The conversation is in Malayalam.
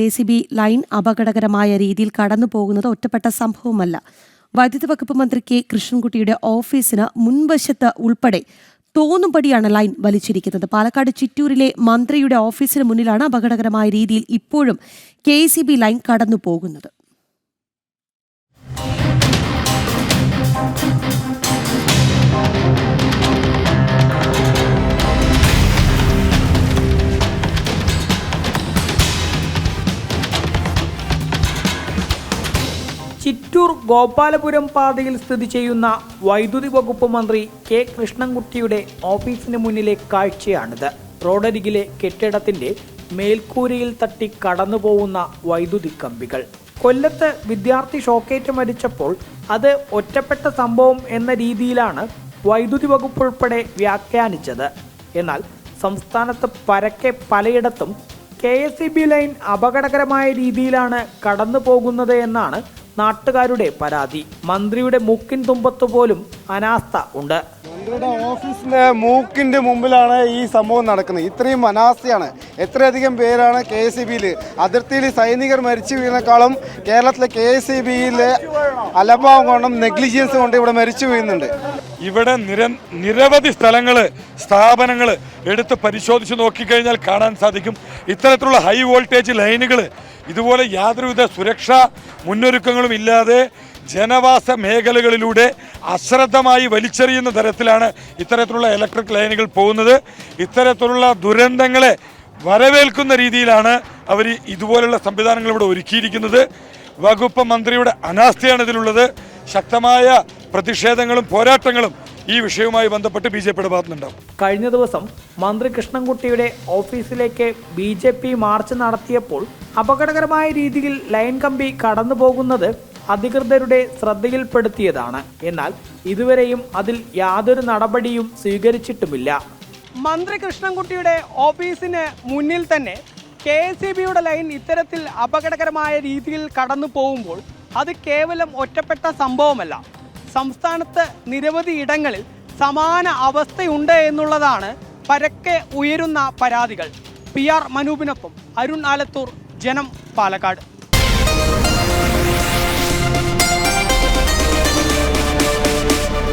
കെ സി ബി ലൈൻ അപകടകരമായ രീതിയിൽ കടന്നു പോകുന്നത് ഒറ്റപ്പെട്ട സംഭവമല്ല. വൈദ്യുതി വകുപ്പ് മന്ത്രി കെ കൃഷ്ണൻകുട്ടിയുടെ ഓഫീസിന് മുൻവശത്ത് ഉൾപ്പെടെ തോന്നുംപടിയാണ് ലൈൻ വലിച്ചിരിക്കുന്നത്. പാലക്കാട് ചിറ്റൂരിലെ മന്ത്രിയുടെ ഓഫീസിന് മുന്നിലാണ് അപകടകരമായ രീതിയിൽ ഇപ്പോഴും കെ ലൈൻ കടന്നു പോകുന്നത് ചിറ്റൂർ ഗോപാലപുരം പാതയിൽ സ്ഥിതി ചെയ്യുന്ന വൈദ്യുതി വകുപ്പ് മന്ത്രി കെ കൃഷ്ണൻകുട്ടിയുടെ ഓഫീസിന് മുന്നിലെ കാഴ്ചയാണിത്. റോഡരികിലെ കെട്ടിടത്തിന്റെ മേൽക്കൂരയിൽ തട്ടി കടന്നുപോകുന്ന വൈദ്യുതി കമ്പികൾ. കൊല്ലത്ത് വിദ്യാർത്ഥി ഷോക്കേറ്റ് മരിച്ചപ്പോൾ അത് ഒറ്റപ്പെട്ട സംഭവം എന്ന രീതിയിലാണ് വൈദ്യുതി വകുപ്പ് ഉൾപ്പെടെ വ്യാഖ്യാനിച്ചത്. എന്നാൽ സംസ്ഥാനത്ത് പരക്കെ പലയിടത്തും K S E B line അപകടകരമായ രീതിയിലാണ് കടന്നു പോകുന്നത് എന്നാണ് നാട്ടുകാരുടെ പരാതി. മന്ത്രിയുടെ മൂക്കിൻ തുമ്പത്ത് പോലും അനാസ്ഥ ഉണ്ട്. മന്ത്രിയുടെ ഓഫീസിന്റെ മൂക്കിന്റെ മുമ്പിലാണ് ഈ സംഭവം നടക്കുന്നത്. ഇത്രയും അനാസ്ഥയാണ്. എത്രയധികം പേരാണ് കെ എസ് സി ബിയിൽ അതിർത്തിയിൽ സൈനികർ മരിച്ചു വീണേക്കാളും കേരളത്തിലെ കെ എസ് സി ബിയിലെ അലഭാവം കൊണ്ടും നെഗ്ലിജിയൻസ് കൊണ്ടും ഇവിടെ മരിച്ചു വീഴുന്നുണ്ട്. ഇവിടെ നിര നിരവധി സ്ഥലങ്ങൾ സ്ഥാപനങ്ങൾ എടുത്ത് പരിശോധിച്ച് നോക്കിക്കഴിഞ്ഞാൽ കാണാൻ സാധിക്കും. ഇത്തരത്തിലുള്ള ഹൈ വോൾട്ടേജ് ലൈനുകൾ ഇതുപോലെ യാതൊരുവിധ സുരക്ഷാ മുന്നൊരുക്കങ്ങളും ഇല്ലാതെ ജനവാസ മേഖലകളിലൂടെ അശ്രദ്ധമായി വലിച്ചെറിയുന്ന തരത്തിലാണ് ഇത്തരത്തിലുള്ള ഇലക്ട്രിക് ലൈനുകൾ പോകുന്നത്. ഇത്തരത്തിലുള്ള ദുരന്തങ്ങളെ വരവേൽക്കുന്ന രീതിയിലാണ് അവർ ഇതുപോലുള്ള സംവിധാനങ്ങൾ ഇവിടെ ഒരുക്കിയിരിക്കുന്നത്. വകുപ്പ് മന്ത്രിയുടെ അനാസ്ഥയാണ് ഇതിലുള്ളത്. ശക്തമായ പ്രതിഷേധങ്ങളും പോരാട്ടങ്ങളും ഈ വിഷയവുമായി ബന്ധപ്പെട്ട് ബി ജെ പിയുടെ ഭാഗത്തുനിന്നുണ്ടാവും. കഴിഞ്ഞ ദിവസം മന്ത്രി കൃഷ്ണൻകുട്ടിയുടെ ഓഫീസിലേക്ക് ബി ജെ പി മാർച്ച് നടത്തിയപ്പോൾ അപകടകരമായ രീതിയിൽ ലൈൻ കമ്പി കടന്നു പോകുന്നത് അധികൃതരുടെ ശ്രദ്ധയിൽപ്പെടുത്തിയതാണ്. എന്നാൽ ഇതുവരെയും അതിൽ യാതൊരു നടപടിയും സ്വീകരിച്ചിട്ടുമില്ല. മന്ത്രി കൃഷ്ണൻകുട്ടിയുടെ ഓഫീസിന് മുന്നിൽ തന്നെ കെ എസ് സി ബിയുടെ ലൈൻ ഇത്തരത്തിൽ അപകടകരമായ രീതിയിൽ കടന്നു പോകുമ്പോൾ അത് കേവലം ഒറ്റപ്പെട്ട സംഭവമല്ല. സംസ്ഥാനത്ത് നിരവധി ഇടങ്ങളിൽ സമാന അവസ്ഥയുണ്ട് എന്നുള്ളതാണ് പരക്കെ ഉയരുന്ന പരാതികൾ. പി ആർ മനൂപിനൊപ്പം അരുൺ ആലത്തൂർ ജനം പാലക്കാട്.